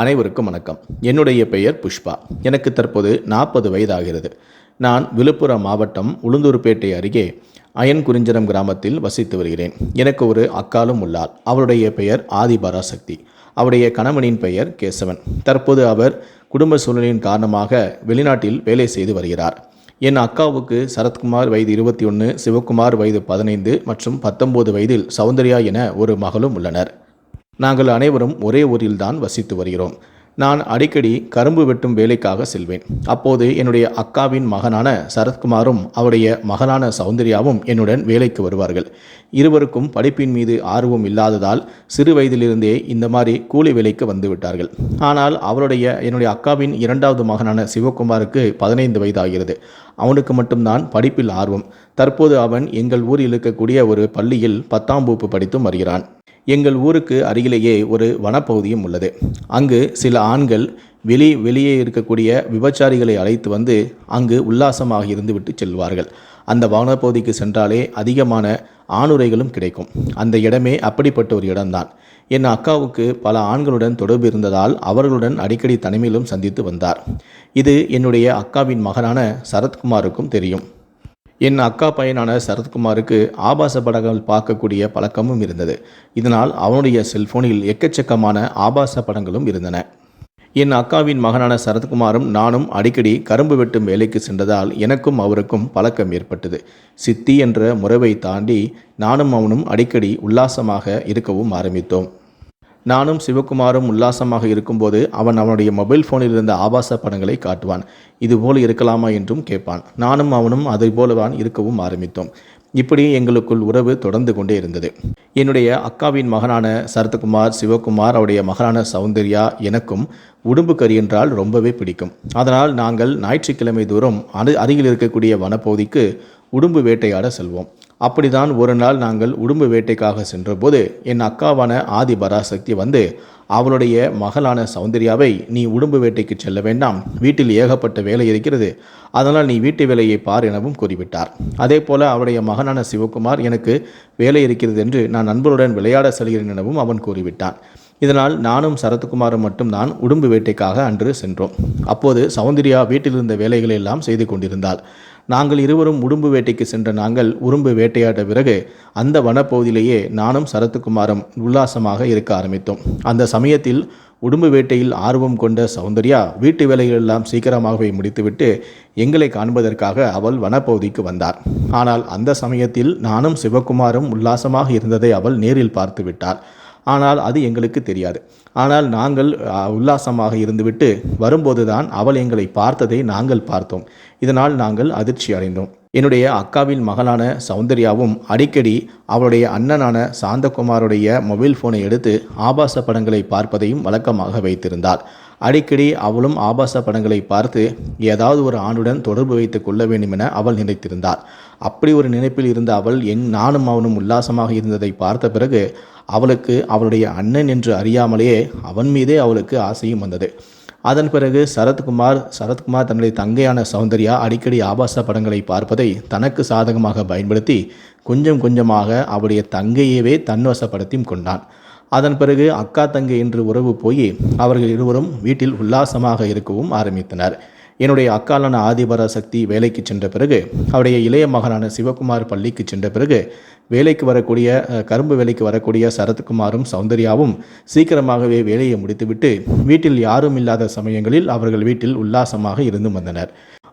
அனைவருக்கும் வணக்கம். என்னுடைய பெயர் புஷ்பா. எனக்கு தற்போது நாற்பது வயதாகிறது. நான் விழுப்புரம் மாவட்டம் உளுந்தூர்பேட்டை அருகே அயன்குறிஞ்சரம் கிராமத்தில் வசித்து வருகிறேன். எனக்கு ஒரு அக்காலும் உள்ளார் அவருடைய பெயர் ஆதிபராசக்தி. அவருடைய கணவனின் பெயர் கேசவன். தற்போது அவர் குடும்ப சூழ்நிலையின் காரணமாக வெளிநாட்டில் வேலை செய்து வருகிறார். என் அக்காவுக்கு சரத்குமார் வயது இருபத்தி ஒன்று சிவகுமார் வயது பதினைந்து மற்றும் பத்தொம்போது வயதில் சௌந்தர்யா என ஒரு மகளும் உள்ளனர். நாங்கள் அனைவரும் ஒரே ஊரில்தான் வசித்து வருகிறோம். நான் அடிக்கடி கரும்பு வெட்டும் வேலைக்காக செல்வேன். அப்போது என்னுடைய அக்காவின் மகனான சரத்குமாரும் அவருடைய மகனான சௌந்தர்யாவும் என்னுடன் வேலைக்கு வருவார்கள். இருவருக்கும் படிப்பின் மீது ஆர்வம் இல்லாததால் சிறு வயதிலிருந்தே இந்த மாதிரி கூலி வேலைக்கு வந்து விட்டார்கள். ஆனால் அவருடைய என்னுடைய அக்காவின் இரண்டாவது மகனான சிவகுமாருக்கு பதினைந்து வயதாகிறது. அவனுக்கு மட்டும்தான் படிப்பில் ஆர்வம். தற்போது அவன் எங்கள் ஊரில் இருக்கக்கூடிய ஒரு பள்ளியில் பத்தாம் வகுப்பு படித்தும் வருகிறான். எங்கள் ஊருக்கு அருகிலேயே ஒரு வனப்பகுதியும் உள்ளது. அங்கு சில ஆண்கள் வெளி வெளியே இருக்கக்கூடிய விபச்சாரிகளை அழைத்து வந்து அங்கு உல்லாசமாக இருந்துவிட்டு செல்வார்கள். அந்த வனப்பகுதிக்கு சென்றாலே அதிகமான ஆணுரைகளும் கிடைக்கும். அந்த இடமே அப்படிப்பட்ட ஒரு இடம்தான். என் அக்காவுக்கு பல ஆண்களுடன் தொடர்பு இருந்ததால் அவர்களுடன் அடிக்கடி தனிமையிலும் சந்தித்து வந்தார். இது என்னுடைய அக்காவின் மகனான சரத்குமாருக்கும் தெரியும். என் அக்கா பையனான சரத்குமாருக்கு ஆபாச படங்கள் பார்க்கக்கூடிய பழக்கமும் இருந்தது. இதனால் அவனுடைய செல்போனில் எக்கச்சக்கமான ஆபாச படங்களும் இருந்தன. என் அக்காவின் மகனான சரத்குமாரும் நானும் அடிக்கடி கரும்பு வெட்டும் வேலைக்கு சென்றதால் எனக்கும் அவருக்கும் பழக்கம் ஏற்பட்டது. சித்தி என்ற முறைவை தாண்டி நானும் அவனும் அடிக்கடி உல்லாசமாக இருக்கவும் ஆரம்பித்தோம். நானும் சிவகுமாரும் உல்லாசமாக இருக்கும்போது அவன் அவனுடைய மொபைல் ஃபோனில் இருந்த ஆபாச படங்களை காட்டுவான். இதுபோல் இருக்கலாமா என்றும் கேட்பான். நானும் அவனும் அதை போலதான் இருக்கவும் ஆரம்பித்தோம். இப்படி எங்களுக்குள் உறவு தொடர்ந்து கொண்டே இருந்தது. என்னுடைய அக்காவின் மகனான சரத்குமார் சிவகுமார் அவருடைய மகனான சௌந்தர்யா எனக்கும் உடும்பு கறி என்றால் ரொம்பவே பிடிக்கும். அதனால் நாங்கள் ஞாயிற்றுக்கிழமை தூரம் அரு அருகில் இருக்கக்கூடிய வனப்பகுதிக்கு உடும்பு வேட்டையாட செல்வோம். அப்படிதான் ஒரு நாள் நாங்கள் உடும்பு வேட்டைக்காக சென்றபோது என் அக்காவான ஆதி பராசக்தி வந்து அவளுடைய மகளான சௌந்தர்யாவை நீ உடும்பு வேட்டைக்கு செல்ல வேண்டாம். வீட்டில் ஏகப்பட்ட வேலை இருக்கிறது. அதனால் நீ வீட்டு வேலையை பார் எனவும் கூறிவிட்டார். அதே போல அவருடைய மகனான சிவகுமார் எனக்கு வேலை இருக்கிறது என்று நான் நண்பருடன் விளையாட செல்கிறேன் எனவும் அவன் கூறிவிட்டான் இதனால் நானும் சரத்குமாரும் மட்டும்தான் உடும்பு வேட்டைக்காக அன்று சென்றோம். அப்போது சௌந்தர்யா வீட்டில் இருந்த வேலைகளை எல்லாம் செய்து கொண்டிருந்தாள். நாங்கள் இருவரும் உடும்பு வேட்டைக்கு சென்ற நாங்கள் உடும்பு வேட்டையாட்ட பிறகு அந்த வனப்பகுதியிலேயே நானும் சரத்குமாரும் உல்லாசமாக இருக்க ஆரம்பித்தோம். அந்த சமயத்தில் உடும்பு வேட்டையில் ஆர்வம் கொண்ட சௌந்தர்யா வீட்டு வேலைகள் எல்லாம் சீக்கிரமாகவே முடித்துவிட்டு எங்களை காண்பதற்காக அவள் வனப்பகுதிக்கு வந்தார். ஆனால் அந்த சமயத்தில் நானும் சிவகுமாரும் உல்லாசமாக இருந்ததை அவள் நேரில் பார்த்து விட்டார் ஆனால் அது எங்களுக்கு தெரியாது. ஆனால் நாங்கள் உல்லாசமாக இருந்துவிட்டு வரும்போதுதான் அவள் எங்களை பார்த்ததை நாங்கள் பார்த்தோம். இதனால் நாங்கள் அதிர்ச்சி அடைந்தோம். என்னுடைய அக்காவின் மகளான சௌந்தர்யாவும் அடிக்கடி அவளுடைய அண்ணனான சாந்தகுமாருடைய மொபைல் ஃபோனை எடுத்து ஆபாச படங்களை பார்ப்பதையும் வழக்கமாக வைத்திருந்தாள் அடிக்கடி அவளும் ஆபாச படங்களை பார்த்து ஏதாவது ஒரு ஆணுடன் தொடர்பு வைத்துக் கொள்ள வேண்டும் என அவள் நினைத்திருந்தாள் அப்படி ஒரு நினைப்பில் இருந்த அவள் என் நானும் அவனும் உல்லாசமாக இருந்ததை பார்த்த பிறகு அவளுக்கு அவளுடைய அண்ணன் என்று அறியாமலேயே அவன் மீதே அவளுக்கு ஆசையும் வந்தது. அதன் பிறகு சரத்குமார் சரத்குமார் தன்னுடைய தங்கையான சௌந்தர்யா அடிக்கடி ஆபாச படங்களை பார்ப்பதை தனக்கு சாதகமாக பயன்படுத்தி கொஞ்சம் கொஞ்சமாக அவருடைய தங்கையவே தன்வசப்படுத்தியும் கொண்டான். அதன் பிறகு அக்கா தங்கை என்று உறவு போய் அவர்கள் இருவரும் வீட்டில் உல்லாசமாக இருக்கவும் ஆரம்பித்தனர். என்னுடைய அக்காலான ஆதிபரா சக்தி வேலைக்கு சென்ற பிறகு அவருடைய இளைய மகனான சிவகுமார் பள்ளிக்கு சென்ற பிறகு வேலைக்கு வரக்கூடிய கரும்பு வேலைக்கு வரக்கூடிய சரத்குமாரும் சௌந்தர்யாவும் சீக்கிரமாகவே வேலையை முடித்துவிட்டு வீட்டில் யாரும் இல்லாத சமயங்களில் அவர்கள் வீட்டில் உல்லாசமாக இருந்து வந்தனர்.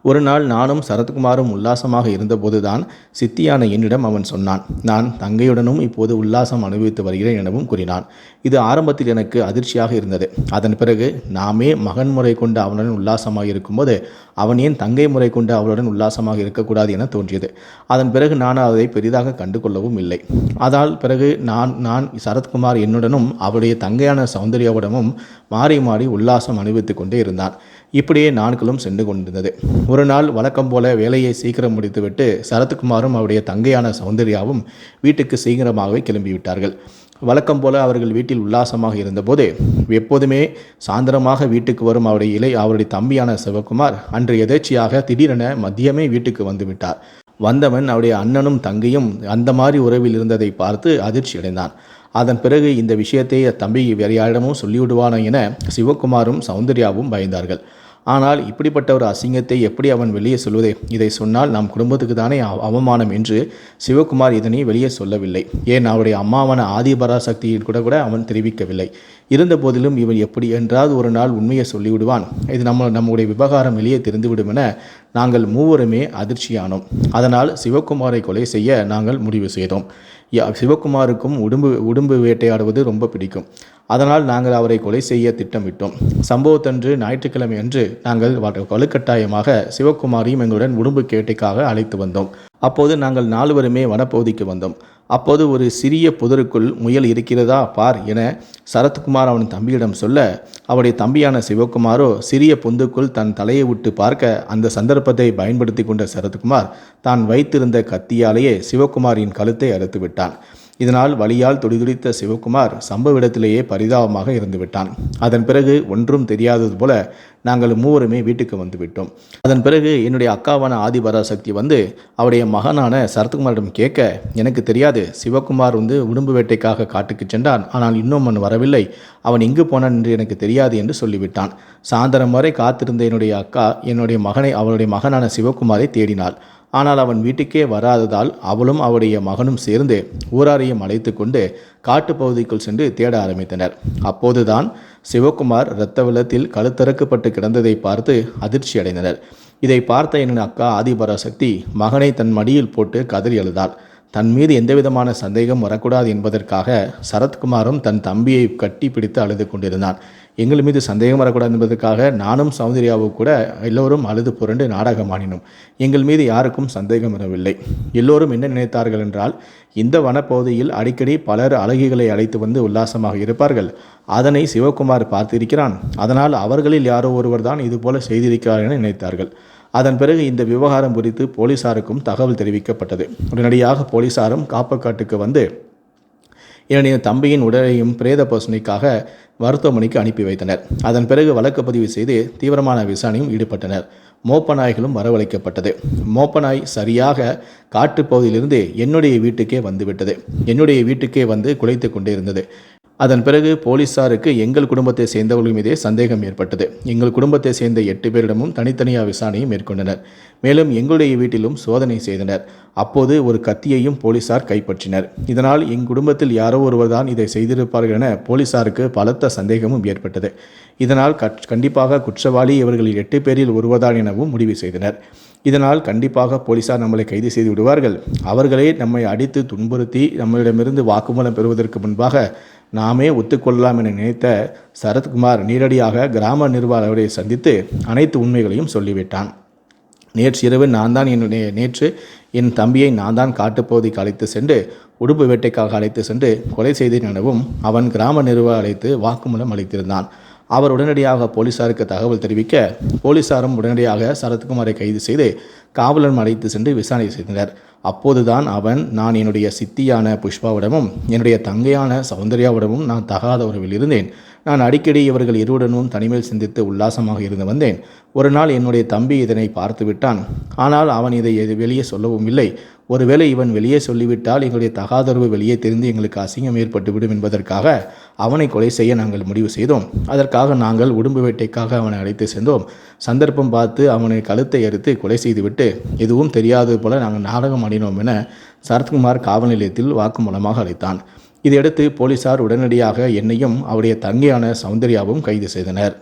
ஒரு நாள் நானும் சரத்குமாரும் உல்லாசமாக இருந்தபோதுதான் சித்தியான என்னிடம் அவன் சொன்னான். நான் தங்கையுடனும் இப்போது உல்லாசம் அனுபவித்து வருகிறேன் எனவும் கூறினான். இது ஆரம்பத்தில் எனக்கு அதிர்ச்சியாக இருந்தது. அதன் பிறகு நாமே மகன் முறை கொண்டு அவனுடன் உல்லாசமாக இருக்கும்போது அவன் ஏன் தங்கை முறை கொண்டு அவளுடன் உல்லாசமாக இருக்கக்கூடாது என தோன்றியது. அதன் பிறகு நான் அதை பெரிதாக கண்டு கொள்ளவும் இல்லை. அதால் பிறகு நான் நான் சரத்குமார் என்னுடனும் அவருடைய தங்கையான சௌந்தர்யாவுடனும் மாறி மாறி உல்லாசம் அனுபவித்து கொண்டே இருந்தான். இப்படியே நாட்களும் சென்று கொண்டிருந்தது. ஒரு நாள் வழக்கம் போல வேலையை சீக்கிரம் முடித்துவிட்டு சரத்குமாரும் அவருடைய தங்கையான சௌந்தர்யாவும் வீட்டுக்கு சீக்கிரமாகவே கிளம்பிவிட்டார்கள். வழக்கம் போல அவர்கள் வீட்டில் உல்லாசமாக இருந்தபோது எப்போதுமே சாயந்தரமாக வீட்டுக்கு வரும் அவருடைய இலை அவருடைய தம்பியான சிவகுமார் அன்று எதேச்சியாக திடீரென மதியமே வீட்டுக்கு வந்துவிட்டார். வந்தவன் அவருடைய அண்ணனும் தங்கையும் அந்த மாதிரி உறவில் இருந்ததை பார்த்து அதிர்ச்சி அடைந்தான். அதன் பிறகு இந்த விஷயத்தை தம்பி வேறு யாரிடமும் சொல்லிவிடுவானோ என சிவகுமாரும் சௌந்தர்யாவும் பயந்தார்கள். ஆனால் இப்படிப்பட்ட ஒரு அசிங்கத்தை எப்படி அவன் வெளியே சொல்வதே? இதை சொன்னால் நம் குடும்பத்துக்கு தானே அவ- அவமானம் என்று சிவகுமார் இதனை வெளியே சொல்லவில்லை. ஏன் அவருடைய அம்மாவான ஆதிபராசக்தியின் கூட கூட அவன் தெரிவிக்கவில்லை. இருந்த போதிலும் இவன் எப்படி என்றாவது ஒரு நாள் உண்மையை சொல்லிவிடுவான். இது நம்ம நம்முடைய விவகாரம் வெளியே தெரிந்துவிடும் என நாங்கள் மூவருமே அதிர்ச்சியானோம். அதனால் சிவகுமாரை கொலை செய்ய நாங்கள் முடிவு செய்தோம். சிவகுமாருக்கும் உடும்பு உடும்பு வேட்டையாடுவது ரொம்ப பிடிக்கும். அதனால் நாங்கள் அவரை கொலை செய்ய திட்டமிட்டோம். சம்பவத்தன்று ஞாயிற்றுக்கிழமை அன்று நாங்கள் வலுக்கட்டாயமாக சிவகுமாரியும் எங்களுடன் உடும்பு கேட்டைக்காக அழைத்து வந்தோம். அப்போது நாங்கள் நால்வருமே வனப்பகுதிக்கு வந்தோம். அப்போது ஒரு சிறிய புதருக்குள் முயல் இருக்கிறதா பார் என சரத்குமார் அவன் தம்பியிடம் சொல்ல அவருடைய தம்பியான சிவகுமாரோ சிறிய பொந்துக்குள் தன் தலையை விட்டு பார்க்க அந்த சந்தர்ப்பத்தை பயன்படுத்தி கொண்ட சரத்குமார் தான் வைத்திருந்த கத்தியாலேயே சிவகுமாரின் கழுத்தை அறுத்து விட்டான் இதனால் வழியால் துடிதுடித்த சிவகுமார் சம்பவ இடத்திலேயே பரிதாபமாக இருந்துவிட்டான். அதன் பிறகு ஒன்றும் தெரியாதது போல நாங்கள் மூவருமே வீட்டுக்கு வந்துவிட்டோம். அதன் பிறகு என்னுடைய அக்காவான ஆதிபராசக்தி வந்து அவருடைய மகனான சரத்குமாரிடம் கேட்க எனக்கு தெரியாது சிவகுமார் வந்து உடும்பு வேட்டைக்காக காட்டுக்கு சென்றான். ஆனால் இன்னும் அவன் வரவில்லை. அவன் எங்கு போனான் என்று எனக்கு தெரியாது என்று சொல்லிவிட்டான். சாயந்தரம் வரை காத்திருந்த என்னுடைய அக்கா என்னுடைய மகனை அவளுடைய மகனான சிவகுமாரை தேடினாள். ஆனால் அவன் வீட்டுக்கே வராததால் அவளும் அவருடைய மகனும் சேர்ந்து ஊராரையும் அழைத்து கொண்டு காட்டுப் பகுதிக்குள் சென்று தேட ஆரம்பித்தனர். அப்போதுதான் சிவகுமார் இரத்த வெள்ளத்தில் கழுத்தறுக்கப்பட்டு கிடந்ததை பார்த்து அதிர்ச்சி அடைந்தனர். இதை பார்த்த என் அக்கா ஆதிபராசக்தி மகனை தன் மடியில் போட்டு கதறி அழுதாள். தன் மீது எந்தவிதமான சந்தேகம் வரக்கூடாது என்பதற்காக சரத்குமாரும் தன் தம்பியை கட்டி பிடித்து அழுது கொண்டிருந்தான். எங்கள் மீது சந்தேகம் வரக்கூடாது என்பதற்காக நானும் சௌந்தர்யாவும் கூட எல்லோரும் அழுது புரண்டு நாடகமானினோம் எங்கள் மீது யாருக்கும் சந்தேகம் வரவில்லை. எல்லோரும் என்ன நினைத்தார்கள் என்றால் இந்த வனப்பகுதியில் அடிக்கடி பலர் அழகிகளை அழைத்து வந்து உல்லாசமாக இருப்பார்கள். அதனை சிவகுமார் பார்த்திருக்கிறான். அதனால் அவர்களில் யாரோ ஒருவர் தான் இதுபோல செய்திருக்கிறார் என நினைத்தார்கள். அதன் பிறகு இந்த விவகாரம் குறித்து போலீசாருக்கும் தகவல் தெரிவிக்கப்பட்டது. உடனடியாக போலீசாரும் காப்பக்காட்டுக்கு வந்து என்னுடைய தம்பியின் உடலையும் பிரேத பசுனைக்காக மருத்துவமனைக்கு அனுப்பி வைத்தனர். அதன் பிறகு வழக்கு பதிவு செய்து தீவிரமான விசாரணையும் ஈடுபட்டனர். மோப்ப நாய்களும் வரவழைக்கப்பட்டது. மோப்ப நாய் சரியாக காட்டுப்பகுதியிலிருந்து என்னுடைய வீட்டுக்கே வந்துவிட்டது. என்னுடைய வீட்டுக்கே வந்து குலைத்து கொண்டே இருந்தது அதன் பிறகு போலீசாருக்கு எங்கள் குடும்பத்தை சேர்ந்தவர்கள் மீதே சந்தேகம் ஏற்பட்டது. எங்கள் குடும்பத்தை சேர்ந்த எட்டு பேரிடமும் தனித்தனியாக விசாரணையை மேற்கொண்டனர். மேலும் எங்களுடைய வீட்டிலும் சோதனை செய்தனர். அப்போது ஒரு கத்தியையும் போலீசார் கைப்பற்றினர். இதனால் எங் குடும்பத்தில் யாரோ ஒருவர் தான் இதை செய்திருப்பார்கள் என போலீசாருக்கு பலத்த சந்தேகமும் ஏற்பட்டது. இதனால் கட்- கண்டிப்பாக குற்றவாளி இவர்களில் எட்டு பேரில் ஒருவர்தான் எனவும் முடிவு செய்தனர். இதனால் கண்டிப்பாக போலீசார் நம்மளை கைது செய்து விடுவார்கள். அவர்களே நம்மை அடித்து துன்புறுத்தி நம்மளிடமிருந்து வாக்குமூலம் பெறுவதற்கு முன்பாக நாமே ஒத்துக்கொள்ளலாம் என நினைத்த சரத்குமார் நேரடியாக கிராம நிர்வாகத்தை சந்தித்து அனைத்து உண்மைகளையும் சொல்லிவிட்டான். நேற்று இரவு நான் தான் என்னுடைய நேற்று என் தம்பியை நான் தான் காட்டுப்பகுதிக்கு அழைத்து சென்று உடுப்பு வேட்டைக்காக அழைத்து சென்று கொலை செய்தேன் எனவும் அவன் கிராம நிர்வாக அழைத்து வாக்குமூலம் அளித்திருந்தான். அவர் உடனடியாக போலீசாருக்கு தகவல் தெரிவிக்க போலீசாரும் உடனடியாக சரத்குமாரை கைது செய்து காவலன் அழைத்து சென்று விசாரணை செய்தனர். அப்போதுதான் அவன் நான் என்னுடைய சித்தியான புஷ்பாவிடமும் என்னுடைய தங்கையான சௌந்தர்யாவிடமும் நான் தகாத உறவில் இருந்தேன். நான் அடிக்கடி இவர்கள் இருவுடனும் தனிமையில் சிந்தித்து உல்லாசமாக இருந்து வந்தேன். ஒரு நாள் என்னுடைய தம்பி இதனை பார்த்து விட்டான் ஆனால் அவன் இதை எது- வெளியே சொல்லவும் இல்லை. ஒருவேளை இவன் வெளியே சொல்லிவிட்டால் எங்களுடைய தகாதரவு வெளியே தெரிந்து எங்களுக்கு அசிங்கம் ஏற்பட்டுவிடும் என்பதற்காக அவனை கொலை செய்ய நாங்கள் முடிவு செய்தோம். அதற்காக நாங்கள் உடும்பு வேட்டைக்காக அவனை அழைத்து சென்றோம். சந்தர்ப்பம் பார்த்து அவனை கழுத்தை அறுத்து கொலை செய்துவிட்டு எதுவும் தெரியாதது போல நாங்கள் நாடகம் ஆடினோம் என சரத்குமார் காவல் நிலையத்தில் வாக்குமூலமாக அளித்தான் இதையடுத்து போலீசார் உடனடியாக என்னையும் அவருடைய தங்கையான சௌந்தர்யாவும் கைது செய்தனர்.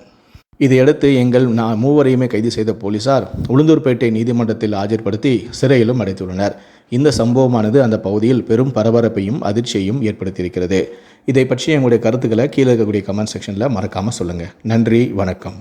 இதையடுத்து எங்கள் நான் மூவரையுமே கைது செய்த போலீசார் உளுந்தூர்பேட்டை நீதிமன்றத்தில் ஆஜர்படுத்தி சிறையிலும் அடைத்துள்ளனர். இந்த சம்பவமானது அந்த பகுதியில் பெரும் பரபரப்பையும் அதிர்ச்சியையும் ஏற்படுத்தியிருக்கிறது. இதை பற்றி எங்களுடைய கருத்துக்களை கீழே இருக்கக்கூடிய கமெண்ட் செக்ஷனில் மறக்காமல் சொல்லுங்கள் நன்றி வணக்கம்.